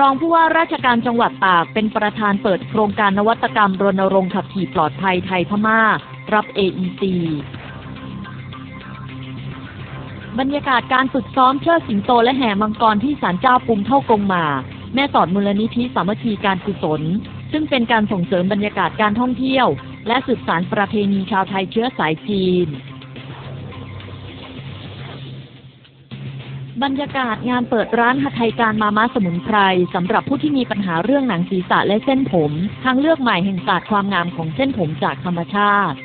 รองผู้ว่าราชการจังหวัดตากเป็นประธานเปิดโครงการนวัตกรรมรณรงค์ขับขี่ปลอดภัยไทยพม่า รับ AEC บรรยากาศการฝึกซ้อมเชิดสิงโตและแห่มังกรที่ศาลเจ้าปุมเท่ากงมา แม่สอดมูลนิธิสามัคคีการกุศล ซึ่งเป็นการส่งเสริมบรรยากาศการท่องเที่ยว และสืบสานประเพณีชาวไทยเชื้อสายจีน บรรยากาศงานเปิดร้านหัตถยการมาม่าสมุนไพรสำหรับผู้ที่มีปัญหาเรื่องหนังศีรษะและเส้นผม ทางเลือกใหม่แห่งศาสตร์ความงามของเส้นผมจากธรรมชาติ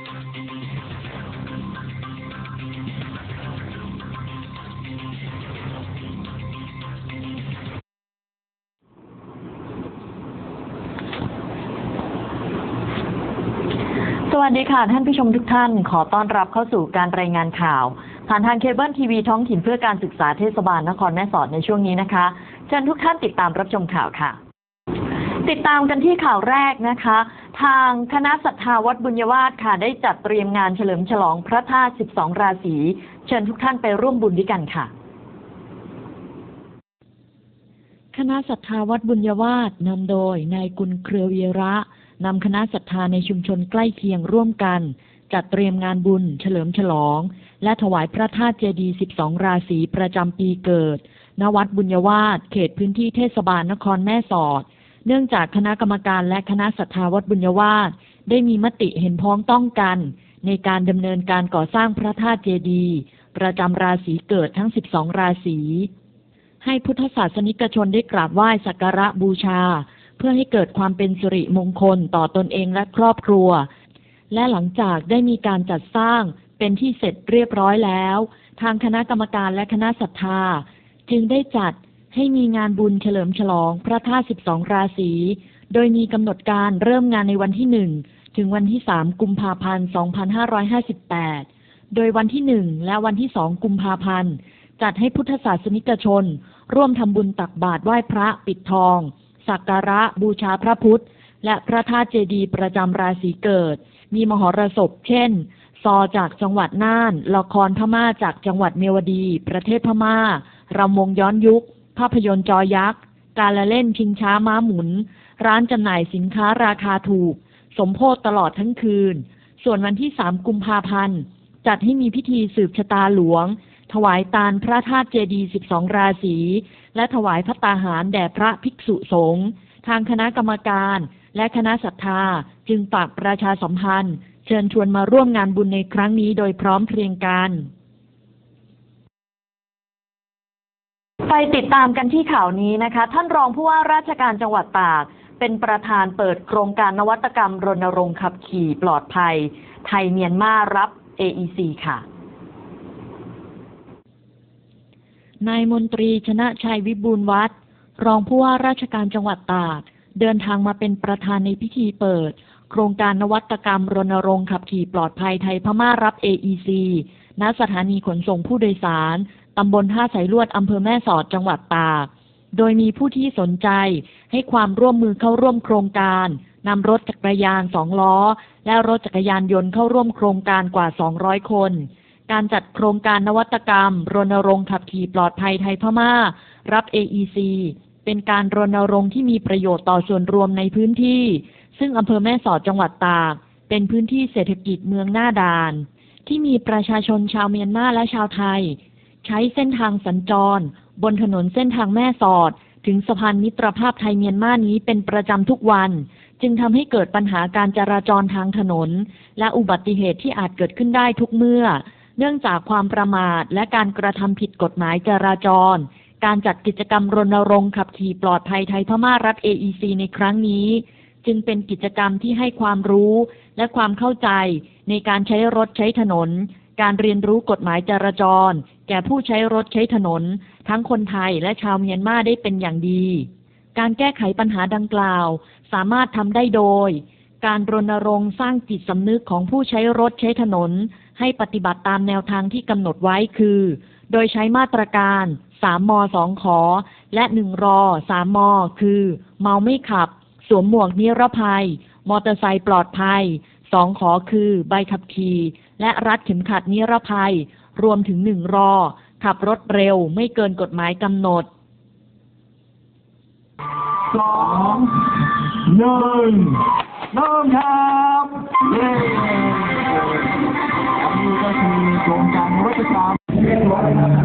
สวัสดีค่ะ ท่านผู้ชมทุกท่าน ขอต้อนรับเข้าสู่การรายงานข่าว ผ่านทางเคเบิลทีวีท้องถิ่นเพื่อการศึกษาเทศบาลนครแม่สอดในช่วงนี้นะคะเชิญทุกท่านติดตามรับชมข่าวค่ะ ติดตามกันที่ข่าวแรกนะคะ ทางคณะศรัทธาวัดบุญยวาสค่ะ ได้จัดเตรียมงานเฉลิมฉลองพระธาตุ 12 ราศีเชิญทุกท่านไปร่วมบุญด้วยกันค่ะคณะศรัทธาวัดบุญยวาสนำโดยนายกุลเครือวีระ นำคณะศรัทธาในชุมชนใกล้เคียงร่วมกัน จัดเตรียมงานบุญ เฉลิมฉลอง และถวายพระธาตุเจดีย์12 ราศีประจำปีเกิด ณ วัดบุญยวาสเขตพื้นที่เทศบาลนครแม่สอด เนื่องจากคณะกรรมการและคณะศรัทธาวัดบุญยวาสได้มีมติเห็นพ้องต้องกัน ในการดำเนินการก่อสร้างพระธาตุเจดีย์ประจำราศีเกิดทั้ง 12 ราศีให้พุทธศาสนิกชนได้กราบไหว้สักการะบูชา พื่อให้เกิดความเป็นสิริมงคลต่อตนเองและครอบครัว และหลังจากได้มีการจัดสร้างเป็นที่เสร็จเรียบร้อยแล้ว ทางคณะกรรมการและคณะศรัทธา จึงได้จัดให้มีงานบุญเฉลิมฉลองพระธาตุ12 ราศี โดยมีกำหนดการเริ่มงานในวันที่1ถึงวันที่3กุมภาพันธ์2558 โดยวันที่1และวันที่2กุมภาพันธ์จัดให้พุทธศาสนิกชน ร่วมทำบุญตักบาตรไหว้พระปิดทอง สักการะบูชาพระพุทธ และพระธาตุเจดีย์ประจำราศีเกิด มีมหรสพเช่น ซอจากจังหวัดน่าน ละครพม่าจากจังหวัดเมียวดี ประเทศพม่ารำวงย้อนยุค ภาพยนตร์จอยักษ์ การละเล่นชิงช้าม้าหมุน ร้านจำหน่ายสินค้าราคาถูก สมโพธตลอดทั้งคืน ส่วนวันที่3กุมภาพันธ์จัดให้มีพิธีสืบชะตาหลวง ถวายตาลพระธาตุเจดีย์12 ราศี และถวายพระตาหารแด่พระภิกษุสงฆ์ทางคณะกรรมการและคณะศรัทธาจึงฝากประชาสัมพันธ์ เชิญชวนมาร่วมงานบุญในครั้งนี้โดยพร้อมเพรียงกัน ไปติดตามกันที่ข่าวนี้นะคะ ท่านรองผู้ว่าราชการจังหวัดตาก เป็นประธานเปิดโครงการนวัตกรรมรณรงค์ขับขี่ปลอดภัย ไทยเมียนมารับ AEC ค่ะ นายมนตรีชนะชัยวิบูลวัฒน์รองผู้ว่าราชการจังหวัดตาก เดินทางมาเป็นประธานในพิธีเปิด โครงการนวัตกรรมรณรงค์ขับขี่ปลอดภัยไทยพม่ารับ AEC ณสถานีขนส่งผู้โดยสาร ตำบลท่าสายลวด อำเภอแม่สอดจังหวัดตาก โดยมีผู้ที่สนใจให้ความร่วมมือเข้าร่วมโครงการนำรถจักรยานสองล้อ และรถจักรยานยนต์เข้าร่วมโครงการกว่า 200 คน การจัดโครงการนวัตกรรม รณรงค์ขับขี่ปลอดภัยไทยพม่า รับ AEC เป็นการรณรงค์ที่มีประโยชน์ต่อส่วนรวมในพื้นที่ ซึ่งอำเภอแม่สอดจังหวัดตาก เป็นพื้นที่เศรษฐกิจเมืองหน้าด่าน ที่มีประชาชนชาวเมียนมาและชาวไทย ใช้เส้นทางสัญจร บนถนนเส้นทางแม่สอด ถึงสะพานมิตรภาพไทยเมียนมานี้เป็นประจำทุกวัน จึงทำให้เกิดปัญหาการจราจรทางถนน และอุบัติเหตุที่อาจเกิดขึ้นได้ทุกเมื่อ เนื่องจากความประมาทและการกระทำผิดกฎหมายจราจร การจัดกิจกรรมรณรงค์ขับขี่ปลอดภัยไทยพม่ารัฐ AEC ในครั้งนี้ จึงเป็นกิจกรรมที่ให้ความรู้และความเข้าใจในการใช้รถใช้ถนน การเรียนรู้กฎหมายจราจร แก่ผู้ใช้รถใช้ถนน ทั้งคนไทยและชาวเมียนมาได้เป็นอย่างดี การแก้ไขปัญหาดังกล่าว สามารถทำได้โดย การรณรงค์สร้างจิตสำนึกของผู้ใช้รถใช้ถนน ให้ปฏิบัติตามแนวทางที่กำหนดไว้คือ โดยใช้มาตรการ 3 ม 2 ขอ และ 1 รอ 3 ม คือ เมาไม่ขับ สวมหมวกนิรภัย มอเตอร์ไซค์ปลอดภัย 2 ขอคือใบขับขี่และรัดเข็มขัดนิรภัย รวมถึง 1 รอ ขับรถเร็วไม่เกินกฎหมายกำหนดสองหนึ่งเริ่มครับ ก็คือโครงการวัฒนธรรม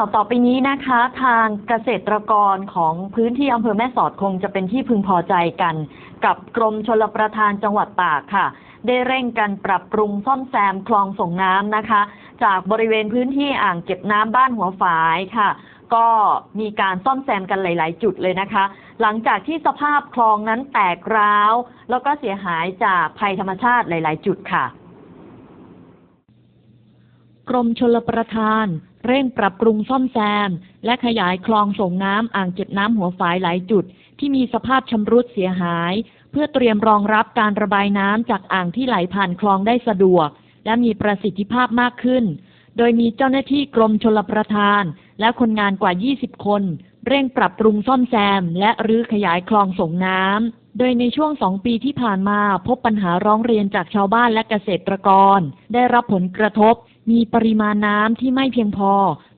าวต่อไปนี้นะคะ ทางเกษตรกรของพื้นที่อำเภอแม่สอดคงจะเป็นที่พึงพอใจกัน กับกรมชลประทานจังหวัดตากค่ะ ได้เร่งกันปรับปรุงซ่อมแซมคลองส่งน้ำนะคะ จากบริเวณพื้นที่อ่างเก็บน้ำบ้านหัวฝายค่ะ ก็มีการซ่อมแซมกันหลาย ๆ จุดเลยนะคะ หลังจากที่สภาพคลองนั้นแตกร้าว แล้วก็เสียหายจากภัยธรรมชาติหลาย ๆ จุดค่ะ กรมชลประทาน เร่งปรับปรุงซ่อมแซม และขยายคลองส่งน้ำอ่างเก็บน้ำหัวฝายหลายจุด ที่มีสภาพชำรุดเสียหาย เพื่อเตรียมรองรับการระบายน้ำจากอ่างที่ไหลผ่านคลองได้สะดวก และมีประสิทธิภาพมากขึ้น โดยมีเจ้าหน้าที่กรมชลประทาน และคนงานกว่า 20 คน เร่งปรับปรุงซ่อมแซม และรื้อขยายคลองส่งน้ำโดยในช่วงสองปีที่ผ่านมาพบปัญหาร้องเรียนจากชาวบ้านและเกษตรกร ได้รับผลกระทบ มีปริมาณน้ำที่ไม่เพียงพอ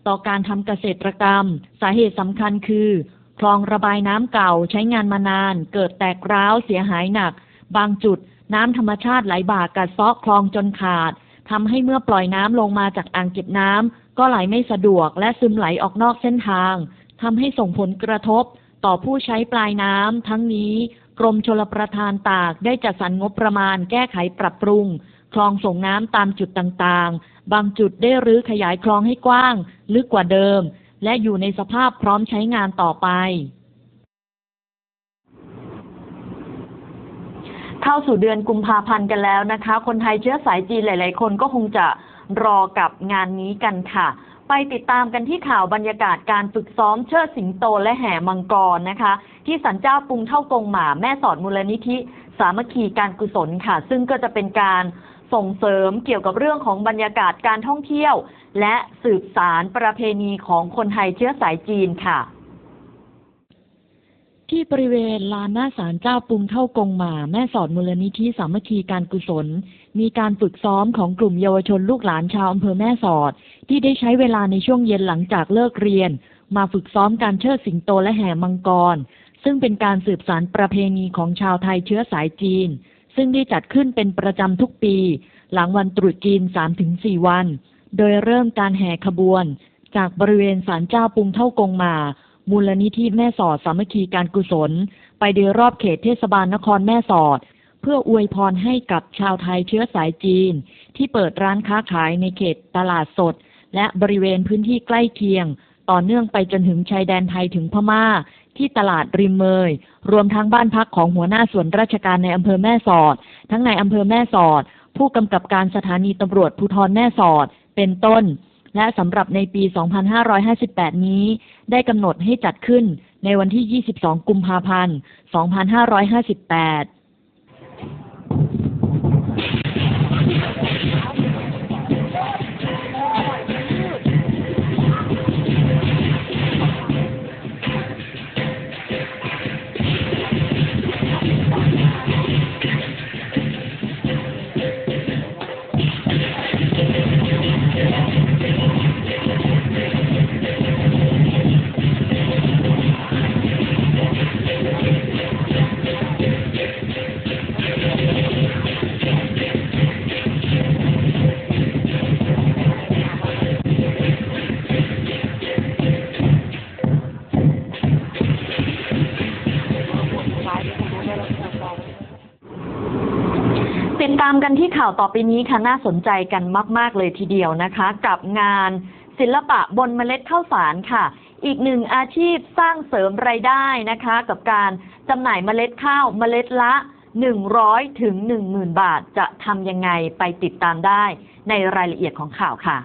ต่อการทำเกษตรกรรม สาเหตุสำคัญคือ คลองระบายน้ำเก่าใช้งานมานาน เกิดแตกร้าวเสียหายหนัก บางจุดน้ำธรรมชาติไหลบ่ากัดเซาะคลองจนขาดทำให้เมื่อปล่อยน้ำลงมาจากอ่างเก็บน้ำก็ไหลไม่สะดวกและซึมไหลออกนอกเส้นทางทำให้ส่งผลกระทบต่อผู้ใช้ปลายน้ำทั้งนี้กรมชลประทานตากได้จัดสรรงบประมาณแก้ไขปรับปรุง คลองส่งน้ำตามจุดต่างๆ บางจุดได้รื้อขยายคลองให้กว้าง ลึกกว่าเดิม และอยู่ในสภาพพร้อมใช้งานต่อไป เข้าสู่เดือนกุมภาพันธ์กันแล้วนะคะ คนไทยเชื้อสายจีนหลาย ๆ คนก็คงจะรอกับงานนี้กันค่ะ ไปติดตามกันที่ข่าวบรรยากาศการฝึกซ้อมเชิดสิงโตและแห่มังกรนะคะ ที่สันเจ้าปุงเท่ากงหมาแม่สอดมูลนิธิ สามัคคีการกุศลค่ะ ซึ่งก็จะเป็นการ ส่งเสริมเกี่ยวกับเรื่องของบรรยากาศการท่องเที่ยว และสืบสารประเพณีของคนไทยเชื้อสายจีนค่ะ ที่บริเวณลานหน้าศาลเจ้าปุงเท่ากงหมาแม่สอดมูลนิธิสามัคคีการกุศล มีการฝึกซ้อมของกลุ่มเยาวชนลูกหลานชาวอำเภอแม่สอด ที่ได้ใช้เวลาในช่วงเย็นหลังจากเลิกเรียน มาฝึกซ้อมการเชิดสิงโตและแห่มังกรซึ่งเป็นการสืบสารประเพณีของชาวไทยเชื้อสายจีน ซึ่งได้จัดขึ้นเป็นประจำทุกปี หลังวันตรุษจีน 3-4 วัน โดยเริ่มการแห่ขบวน จากบริเวณศาลเจ้าปุงเท่ากงมา มูลนิธิแม่สอดสามัคคีการกุศล ไปโดยรอบเขตเทศบาลนครแม่สอด เพื่ออวยพรให้กับชาวไทยเชื้อสายจีน ที่เปิดร้านค้าขายในเขตตลาดสด และบริเวณพื้นที่ใกล้เคียง ต่อเนื่องไปจนถึงชายแดนไทยถึงพม่า ที่ตลาดริมเมย รวมทั้งบ้านพักของหัวหน้าส่วนราชการในอำเภอแม่สอด ทั้งในอำเภอแม่สอด ผู้กำกับการสถานีตำรวจภูธรแม่สอด เป็นต้น และสำหรับในปี 2558 นี้ ได้กำหนดให้จัดขึ้นในวันที่ 22 กุมภาพันธ์ 2558 กันที่ข่าวต่อไปนี้ค่ะน่าสนใจกันมาก ๆ เลยทีเดียวนะคะ กับงานศิลปะบนเมล็ดข้าวสารค่ะ อีกหนึ่งอาชีพสร้างเสริมรายได้นะคะ กับการจำหน่ายเมล็ดข้าวเมล็ดละ 100ถึง10,000 บาทจะทำยังไงไปติดตามได้ในรายละเอียดของข่าวค่ะ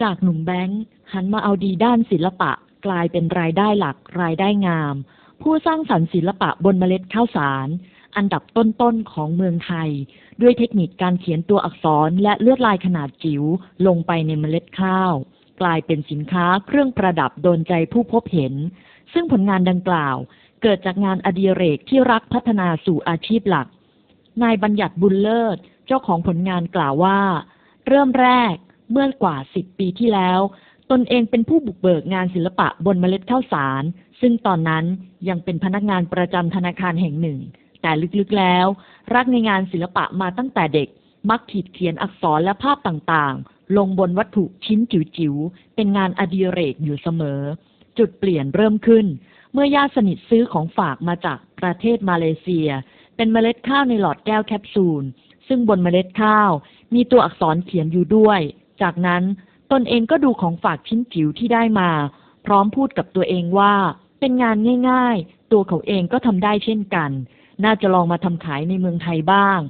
จากหนุ่มแบงค์หันมาเอาดีด้านศิลปะกลายเป็นรายได้หลักรายได้งาม ผู้สร้างสรรค์ศิลปะบนเมล็ดข้าวสาร อันดับต้นๆของเมืองไทย ด้วยเทคนิคการเขียนตัวอักษรและเลือดลายขนาดจิ๋วลงไปในเมล็ดข้าว กลายเป็นสินค้าเครื่องประดับโดนใจผู้พบเห็น ซึ่งผลงานดังกล่าว เกิดจากงานอดิเรกที่รักพัฒนาสู่อาชีพหลัก นายบัญญัติบุญเลิศ เจ้าของผลงานกล่าวว่า เริ่มแรกเมื่อกว่าสิบปีที่แล้ว ตนเองเป็นผู้บุกเบิกงานศิลปะบนเมล็ดข้าวสาร ซึ่งตอนนั้นยังเป็นพนักงานประจำธนาคารแห่งหนึ่ง แต่ลึกๆแล้ว รักในงานศิลปะมาตั้งแต่เด็ก มักขีดเขียนอักษรและภาพต่างๆ ลงบนวัตถุชิ้นจิ๋วๆ เป็นงานอดิเรกอยู่เสมอ จุดเปลี่ยนเริ่มขึ้น เมื่อญาติสนิทซื้อของฝากมาจากประเทศมาเลเซีย เป็นเมล็ดข้าวในหลอดแก้วแคปซูล ซึ่งบนเมล็ดข้าว มีตัวอักษรเขียนอยู่ด้วย จากนั้นตนเองก็ดูของฝากชิ้นจิ๋วที่ได้มา พร้อมพูดกับตัวเองว่า เป็นงานง่าย ๆ ตัวเขาเองก็ทำได้เช่นกัน น่าจะลองมาทำขายในเมืองไทยบ้าง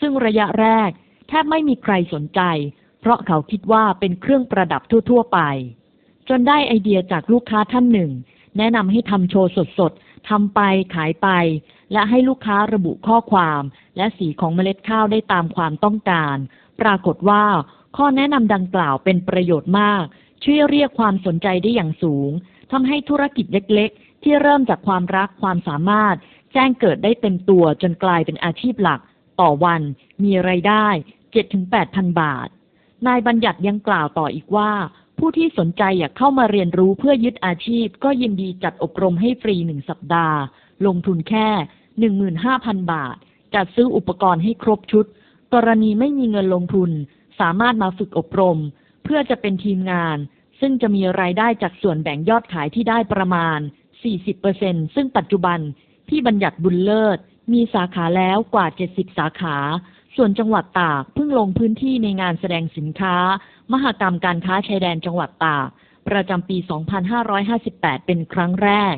ซึ่งระยะแรกแทบไม่มีใครสนใจ เพราะเขาคิดว่าเป็นเครื่องประดับทั่ว ๆ ไป จนได้ไอเดียจากลูกค้าท่านหนึ่ง แนะนำให้ทำโชว์สดๆทำไปขายไป และให้ลูกค้าระบุข้อความ และสีของเมล็ดข้าวได้ตามความต้องการ ปรากฏว่า ข้อแนะนำดังกล่าวเป็นประโยชน์มาก ช่วยเรียกความสนใจได้อย่างสูงทำให้ธุรกิจเล็ก ๆ ที่เริ่มจากความรักความสามารถ แจ้งเกิดได้เต็มตัวจนกลายเป็นอาชีพหลัก ต่อวันมีไรายได้ 7-8พันบาท นายบัญญัติยังกล่าวต่ออีกว่า ผู้ที่สนใจอยากเข้ามาเรียนรู้เพื่อยึดอาชีพ ก็ยินดีจัดอบรมให้ฟรีหนึ่งสัปดาห์ ลงทุนแค่ 15,000 บาท จัดซื้ออุปกรณ์ให้ครบชุด กรณีไม่มีเงินลงทุน สามารถมาฝึกอบรม เพื่อจะเป็นทีมงาน ซึ่งจะมีรายได้จากส่วนแบ่งยอดขายที่ได้ประมาณ40%ซึ่งปัจจุบัน พี่บัญญัติบุญเลิศ มีสาขาแล้วกว่า 70 สาขา ส่วนจังหวัดตากเพิ่งลงพื้นที่ในงานแสดงสินค้า มหกรรมการค้าชายแดนจังหวัดตาก ประจำปี 2558 เป็นครั้งแรก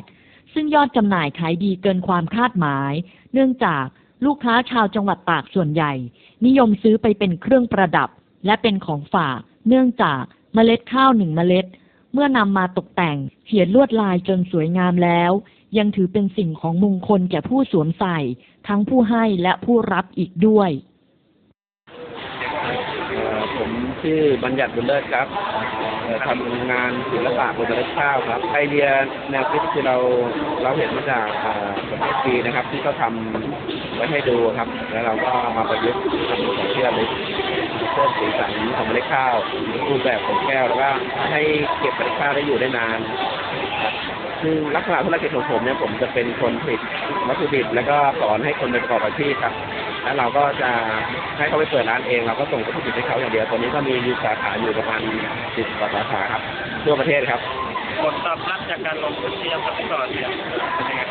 ซึ่งยอดจำหน่ายขายดีเกินความคาดหมาย เนื่องจากลูกค้าชาวจังหวัดตากส่วนใหญ่ นิยมซื้อไปเป็นเครื่องประดับ และเป็นของฝาก เนื่องจากเมล็ดข้าวหนึ่งเมล็ด เมื่อนำมาตกแต่งเขียนลวดลายจนสวยงามแล้ว ยังถือเป็นสิ่งของมงคลแก่ผู้สวมใส่ ทั้งผู้ให้และผู้รับอีกด้วย ผมชื่อบัญญัติบุญเลิศครับทำงานศิลปะบนเมล็ดข้าวครับ ไอเดียแนวคิดคือเราเราเห็นมาจากประเทศจีนนะครับ ที่เขาทำไว้ให้ดูครับ แล้วเราก็มาประยุกต์ทำเป็นของที่ระลึกเพิ่มสีสันของเมล็ดข้าวรูปแบบของแก้วแล้วก็ให้เก็บเมล็ดข้าวได้อยู่ได้นานครับ คือลักษณะธุรกิจของผมเนี่ยผมจะเป็นคนผลิตวัตถุดิบแล้วก็สอนให้คนไปประกอบอาชีพครับ แล้วเราก็จะให้เขาไปเปิดร้านเอง เราก็ส่งวัตถุดิบให้เขาอย่างเดียวตอนนี้ก็มีอยู่สาขาอยู่ประมาณสิบกว่าสาขาครับทั่วประเทศครับผลตอบรับจากการลงทุนที่ยังไม่ก่อนเนี่ยเป็นยังไง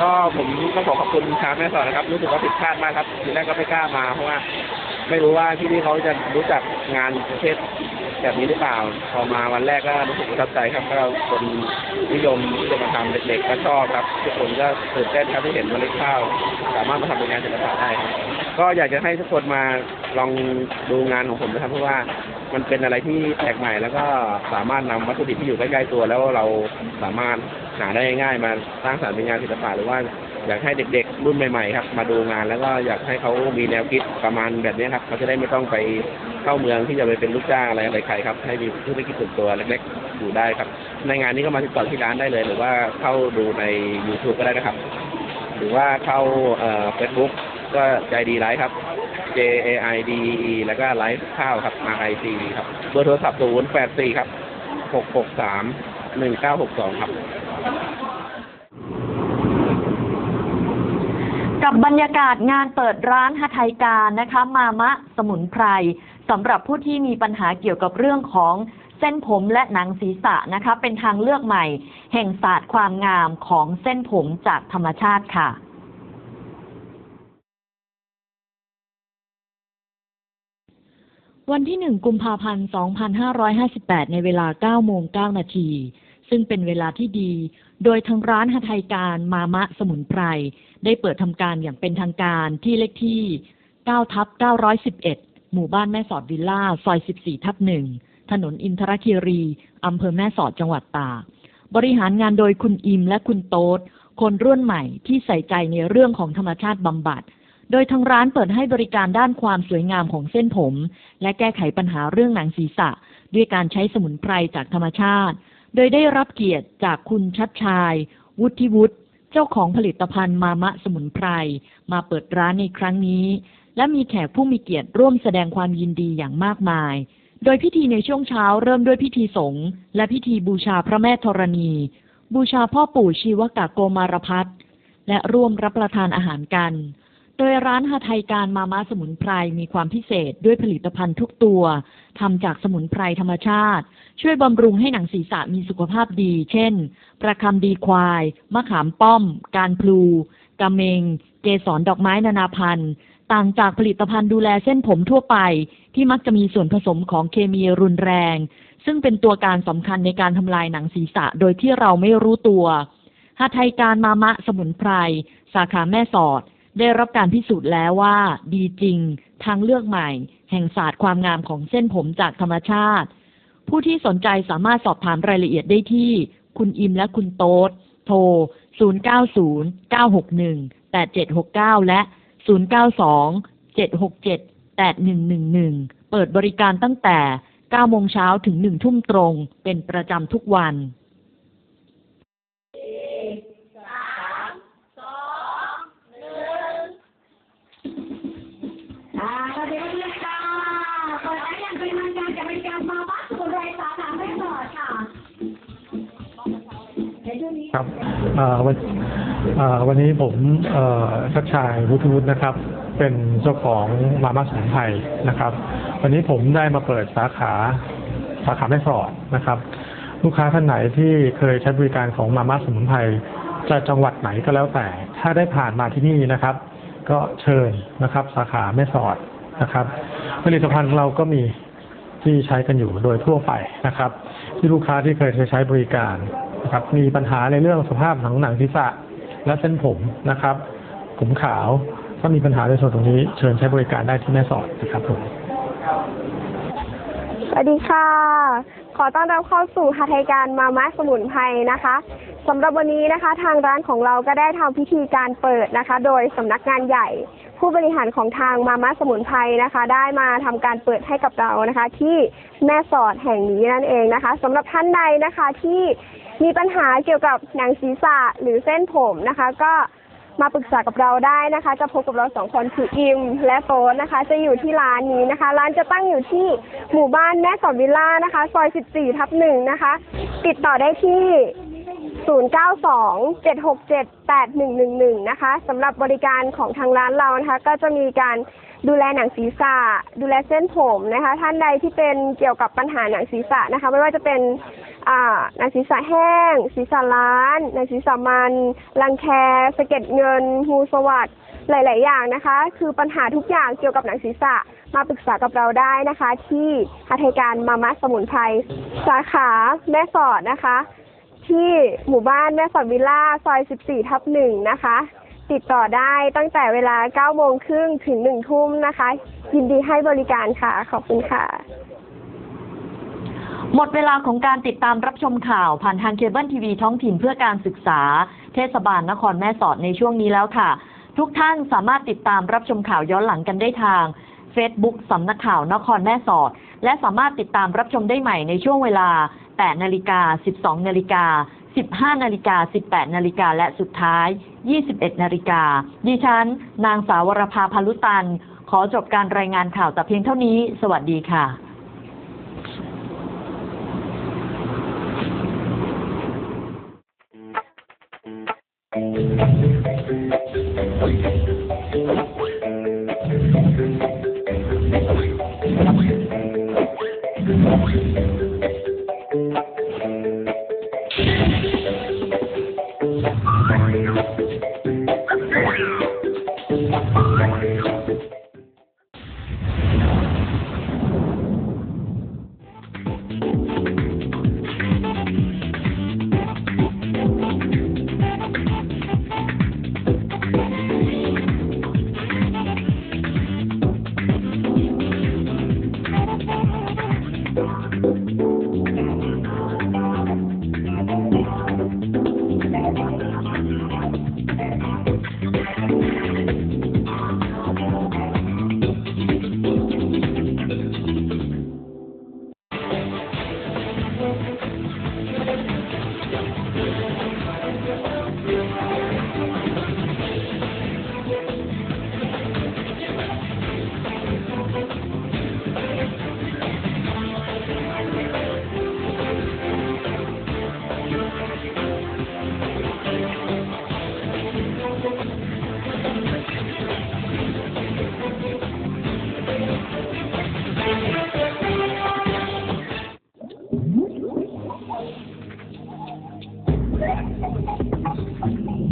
ก็ผมต้องขอขอบคุณชาวแม่สอดนะครับ รู้สึกว่าผิดพลาดมากครับทีแรกก็ไม่กล้ามาเพราะว่า ไม่รู้ว่าที่นี่เขาจะรู้จักงานประเภท แบบนี้หรือเปล่า พอมาวันแรกก็รู้สึกประทับใจครับก็คนนิยมที่จะมาทำเด็กๆก็ชอบครับ ทุกคนก็ตื่นเต้นครับที่เห็นเมล็ดข้าว สามารถมาทำเป็นงานศิลปะได้ครับก็อยากจะให้ทุกคนมาลองดูงานของผมนะครับเพราะว่ามันเป็นอะไรที่แปลกใหม่แล้วก็สามารถนำวัตถุดิบที่อยู่ใกล้ๆตัว แล้วเราสามารถหาได้ง่ายๆมาสร้างสรรค์เป็นงานศิลปะหรือว่า อยากให้เด็กๆรุ่นใหม่ๆครับ มาดูงานแล้วก็อยากให้เขามีแนวคิดประมาณแบบนี้ครับเขาจะได้ไม่ต้องไปเข้าเมืองที่จะไปเป็นลูกจ้างอะไรอะไรใครครับ ให้มีธุรกิจส่วนตัวเล็กๆอยู่ได้ครับ ในงานนี้ก็มาติดต่อที่ร้านได้เลย หรือว่าเข้าดูใน YouTube ก็ได้นะครับ หรือว่าเข้าเอ่อ Facebook ก็ใจดีไลฟ์ครับ J A I D E แล้วก็ไลฟ์ข้าวครับ R I C ครับเบอร์โทรศัพท์0 8 4ครับ6 6 3 1 9 6 2 ครับ กับบรรยากาศงานเปิดร้านฮัทัยการนะคะ มามะสมุนไพรสำหรับผู้ที่มีปัญหาเกี่ยวกับเรื่องของเส้นผมและหนังศีรษะนะคะ เป็นทางเลือกใหม่ แห่งศาสตร์ความงามของเส้นผมจากธรรมชาติค่ะวันที่ 1 กุมภาพันธ์ 2558 ในเวลา 9 โมง 9 นาที ซึ่งเป็นเวลาที่ดี โดยทางร้านหทัยการมามะสมุนไพร ได้เปิดทำการอย่างเป็นทางการที่เลขที่9ทับ911 หมู่บ้านแม่สอดวิลล่า ซอย 14 ทับ 1 ถนนอินทรคีรี อำเภอแม่สอดจังหวัดตาก บริหารงานโดยคุณอิมและคุณโต๊ด คนรุ่นใหม่ที่ใส่ใจในเรื่องของธรรมชาติบำบัด โดยทางร้านเปิดให้บริการด้านความสวยงามของเส้นผม และแก้ไขปัญหาเรื่องหนังศีรษะ ด้วยการใช้สมุนไพรจากธรรมชาติ โดยได้รับเกียรติจากคุณชัดชาย วุฒิวุฒิเจ้าของผลิตภัณฑ์มามะสมุนไพร มาเปิดร้านในครั้งนี้ และมีแขกผู้มีเกียรติร่วมแสดงความยินดีอย่างมากมาย โดยพิธีในช่วงเช้าเริ่มด้วยพิธีสงฆ์และพิธีบูชาพระแม่ธรณี บูชาพ่อปู่ชีวกะโกมารพัฒและร่วมรับประทานอาหารกัน ดยร้านหาไทยการมาม่าสมุนไพรมีความพิเศษด้วยผลิตภัณฑ์ทุกตัวทำจากสมุนไพรธรรมชาติ ช่วยบำรุงให้หนังศีรษะมีสุขภาพดี เช่น ประคำดีควาย มะขามป้อม การพลูกระเมง เกสรดอกไม้นานาพันธุ์ ต่างจากผลิตภัณฑ์ดูแลเส้นผมทั่วไป ที่มักจะมีส่วนผสมของเคมีรุนแรง ซึ่งเป็นตัวการสำคัญในการทำลายหนังศีรษะโดยที่เราไม่รู้ตัวหาไทยการมามะสมุนไพร สาขาแม่สอด ได้รับการพิสูจน์แล้วว่า ดีจริง ทางเลือกใหม่ แห่งศาสตร์ความงามของเส้นผมจากธรรมชาติ ผู้ที่สนใจสามารถสอบถามรายละเอียดได้ที่ คุณอิมและคุณโต๊ดโทร 0909618769 และ 0927678111 เปิดบริการตั้งแต่9โมงเช้าถึง1ทุ่มตรง เป็นประจำทุกวัน ครับวันวันนี้ผมเอ่อชัดชายวุฒิวุฒินะครับ เป็นเจ้าของมาม่าสมุนไพรนะครับ วันนี้ผมได้มาเปิดสาขาสาขาแม่สอดนะครับ ลูกค้าท่านไหนที่เคยใช้บริการของมาม่าสมุนไพรจะจังหวัดไหนก็แล้วแต่ ถ้าได้ผ่านมาที่นี่นะครับ ก็เชิญนะครับสาขาแม่สอดนะครับ ผลิตภัณฑ์เราก็มีที่ใช้กันอยู่โดยทั่วไปนะครับ ที่ลูกค้าที่เคยใช้บริการ ครับมีปัญหาในเรื่องสภาพหนังหนังศีรษะและเส้นผมนะครับ ผมขาวถ้ามีปัญหาในส่วนตรงนี้เชิญใช้บริการได้ที่แม่สอดนะครับผมสวัสดีค่ะ ขอต้อนรับเข้าสู่หาไทยการมาม่าสมุนไพรนะคะสำหรับวันนี้นะคะ ทางร้านของเราก็ได้ทำพิธีการเปิดนะคะ โดยสำนักงานใหญ่ ผู้บริหารของทางมาม่าสมุนไพรนะคะ ได้มาทำการเปิดให้กับเรานะคะ ที่แม่สอดแห่งนี้นั่นเองนะคะสำหรับท่านใดนะคะที่มีปัญหาเกี่ยวกับหนังศีรษะหรือเส้นผมนะคะ ก็มาปรึกษากับเราได้นะคะ จะพบกับเราสองคนคืออิมและโฟนนะคะ จะอยู่ที่ร้านนี้นะคะ ร้านจะตั้งอยู่ที่หมู่บ้านแม่สอดวิลล่านะคะ ซอย 14 ทับหนึ่งนะคะ ติดต่อได้ที่ 0927678111 นะคะสำหรับบริการของทางร้านเรานะคะ ก็จะมีการดูแลหนังศีรษะ ดูแลเส้นผมนะคะ ท่านใดที่เป็นเกี่ยวกับปัญหาหนังศีรษะนะคะ ไม่ว่าจะเป็นหนังศีรษะแห้ง ศีรษะล้านหนังศีรษะมัน รังแคสะเก็ดเงินงูสวัสดหลาย ๆ อย่างนะคะ คือปัญหาทุกอย่างเกี่ยวกับหนังศีรษะมาปรึกษากับเราได้นะคะ ที่หัตถการมาม่าสมุนไพรสาขาแม่สอดนะคะ ที่หมู่บ้านแม่สอดวิลล่าซอย 14 ทับหนึ่งนะคะ ติดต่อได้ตั้งแต่เวลา 9 โมงครึ่งถึง 1 ทุ่มนะคะ ยินดีให้บริการค่ะ ขอบคุณค่ะ หมดเวลาของการติดตามรับชมข่าว ผ่านทางเคเบิลทีวีท้องถิ่นเพื่อการศึกษา เทศบาลนครแม่สอดในช่วงนี้แล้วค่ะ ทุกท่านสามารถติดตามรับชมข่าวย้อนหลังกันได้ทาง Facebook สำนักข่าวนครแม่สอด และสามารถติดตามรับชมได้ใหม่ในช่วงเวลา 8นาฬิกา12นาฬิกา15นาฬิกา18นาฬิกาและสุดท้าย 21นาฬิกาดิฉัน นางสาวรภาพาลุตัน ขอจบการรายงานข่าวแต่เพียงเท่านี้ สวัสดีค่ะ